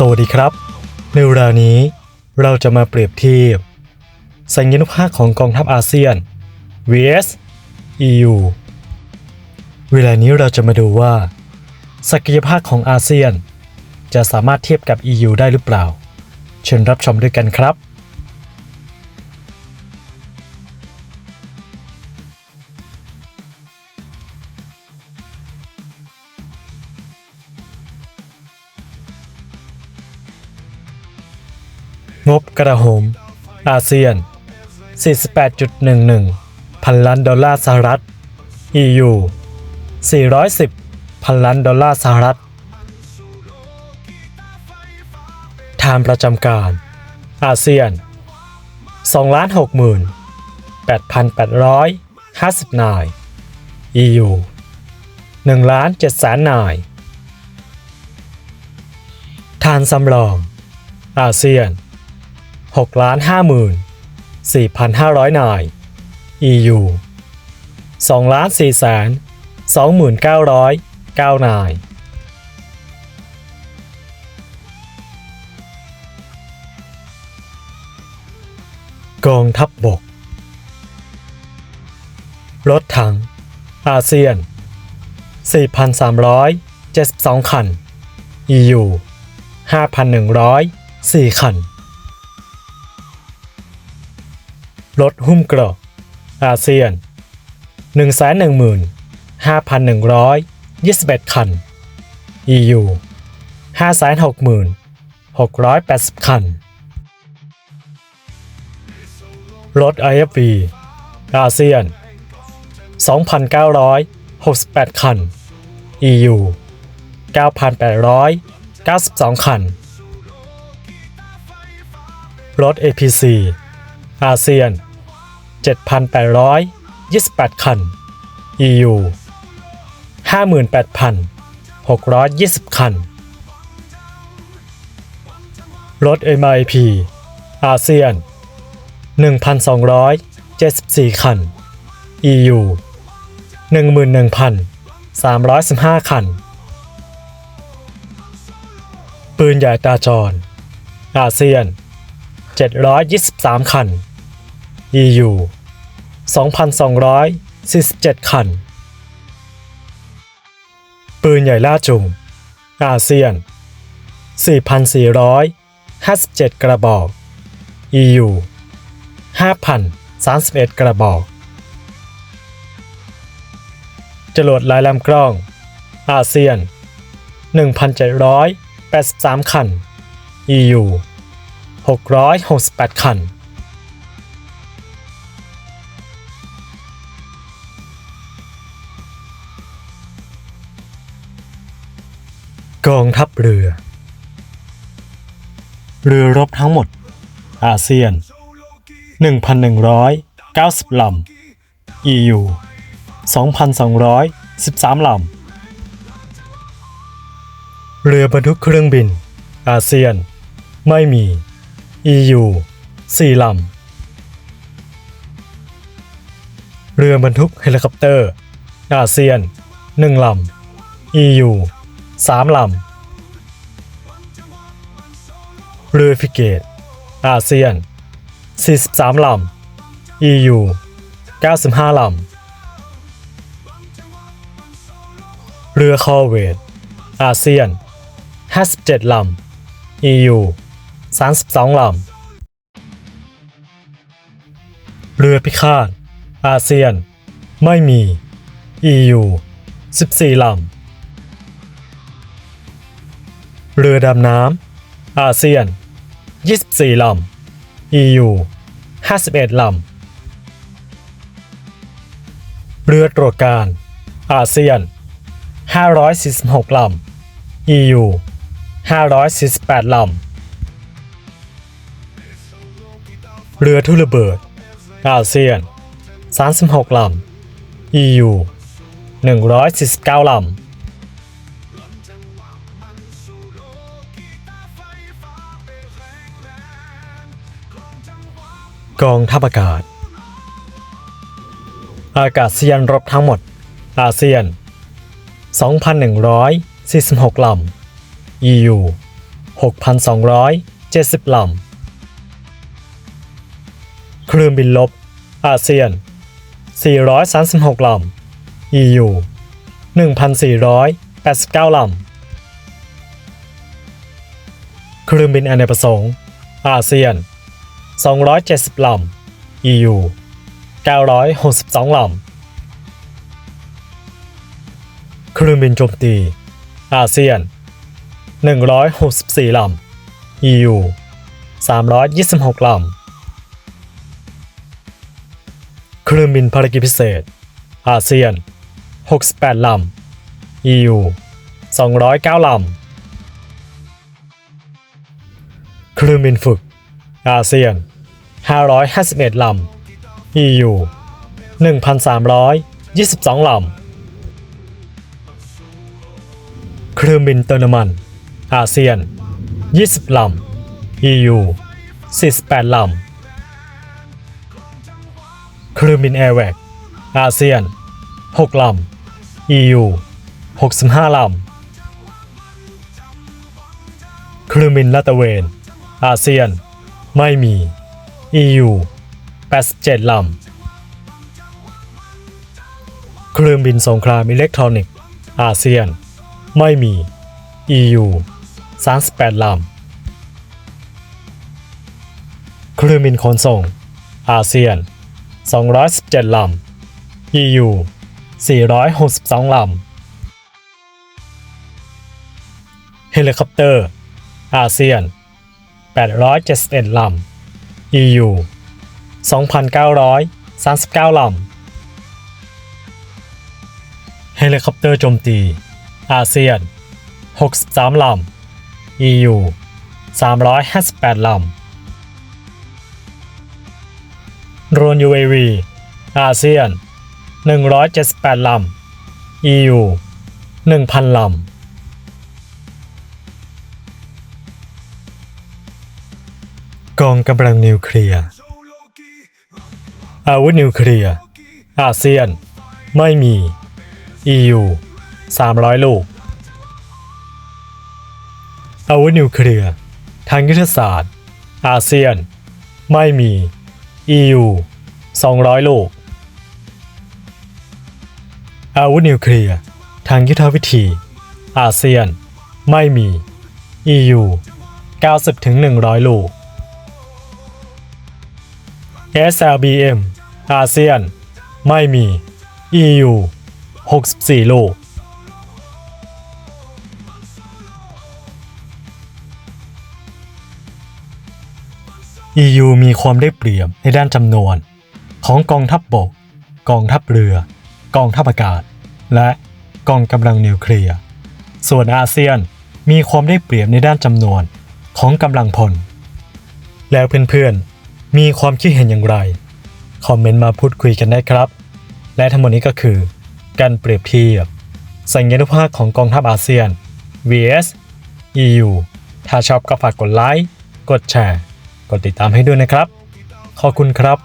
สวัสดีครับ ในเวลานี้เราจะมาเปรียบเทียบสัญญานุภาพของกองทัพอาเซียน vs EU เวลานี้เราจะมาดูว่า ศักยภาพของอาเซียน จะสามารถเทียบกับ EU ได้หรือเปล่า เชิญรับชมด้วยกันครับ งบกระโหม อาเซียน 48.11 พันล้านดอลลาร์สหรัฐ EU 410 พันล้านดอลลาร์สหรัฐทามประจำการ อาเซียน2ล้าน6 8 8 5 0 นาย EU 1ล้าน7แสนนาย ทานสำรอง อาเซียน 6ล้าน5หมื่น4,500 นาย EU 2ล้าน4แสน29,900นาย กองทัพบบก รถถัง อาเซียน 4,372 คัน EU 5,104 คัน รถหุ้มเกราะอาเซียน 115,121 คัน EU 560,680 คัน รถ IFV อาเซียน 2,968 คัน EU 9,892 คัน รถ APC อาเซียน 7,828 คัน EU 58,620 คัน รถ MIP อาเซียน 1,274 คัน EU 11,315 คัน ปืนใหญ่ตาจร อาเซียน 723 คัน EU 2,247 คัน ปืนใหญ่ล่าจุงอาเซียน 4,457 กระบอก EU 5,031 กระบอก จรวดลายลำกล้อง อาเซียน 1,783 คัน EU 668 คัน กองทัพเรือ เรือรบทั้งหมด อาเซียน 1,190 ลำ EU 2,213 ลำ เรือบรรทุกเครื่องบิน อาเซียน ไม่มี EU 4 ลำ เรือบรรทุกเฮลิคอปเตอร์ อาเซียน 1 ลำ EU 3ลำเรือฟิเกต อาเซียน 43 ลำ EU 95 ลำ เรือคอเวตอาเซียน 57 ลำ EU 32 ลำ เรือพิฆาตอาเซียน ไม่มี EU 14 ลำ เรือดำน้ำอาเซียน 24 ลำ EU 51 ลำ เรือตรวจการ อาเซียน 546 ลำ EU 548 ลำ เรือทุ่ระเบิด อาเซียน 36 ลำ EU 149 ลำ กองทัพอากาศ อากาศยานรบทั้งหมด อาเซียน 2,146 ลำ EU 6,270 ลำ เครื่องบินลบ อาเซียน 436 ลำ EU 1,489 ลำ เครื่องบินอเนกประสงค์ อาเซียน 270ลำ EU 962ลำ เครื่องบินโจมตี อาเซียน 164ลำ EU 326ลำ เครื่องบินภารกิจพิเศษ อาเซียน 68ลำ EU 209ลำ เครื่องบินฝึก อาเซียน 551 ลำ EU 1,322 ลำ เครื่องบินเติมน้ำมัน อาเซียน 20 ลำ EU 48 ลำ เครื่องบินแอร์แวกอาเซียน 6 ลำ EU 65 ลำ เครื่องบินลาตะเวน อาเซียน ไม่มี EU 87 ลำ เครื่องบินสงครามอิเล็กทรอนิกส์ อาเซียน ไม่มี EU 38 ลำ เครื่องบินขนส่ง อาเซียน 217 ลำ EU 462 ลำ เฮลิคอปเตอร์ อาเซียน 871 ลำ EU 2,939 ลำ เฮลิคอปเตอร์โจมตี อาเซียน 63 ลำ EU 358 ลำ โดรน UAV อาเซียน 178 ลำ EU 1,000 ลำ กองกำลังนิวเคลียร์ อาวุธนิวเคลียร์ อาเซียน ไม่มี EU 300 ลูก อาวุธนิวเคลียร์ทางยุทธศาสตร์ อาเซียน ไม่มี EU 200 ลูก อาวุธนิวเคลียร์ทางยุทธวิธี อาเซียน ไม่มี EU 90-100 ลูก SLBM อาเซียน ไม่มี EU 64 ลูก EU มีความได้เปรียบในด้านจำนวน ของกองทัพบบก กองทัพเรือ กองทัพอากาศ และกองกำลังนิวเคลียร์ ส่วนอาเซียนมีความได้เปรียบในด้านจำนวนของกำลังพล แล้วเพื่อนๆ มีความคิดเห็นอย่างไร คอมเมนต์มาพูดคุยกันได้ครับ และทั้งหมดนี้ก็คือ การเปรียบเทียบ สัญญานุภาคของกองทัพอาเซียน vs EU ถ้าชอบก็ฝากกดไลค์ กดแชร์ กดติดตามให้ด้วยนะครับ ขอบคุณครับ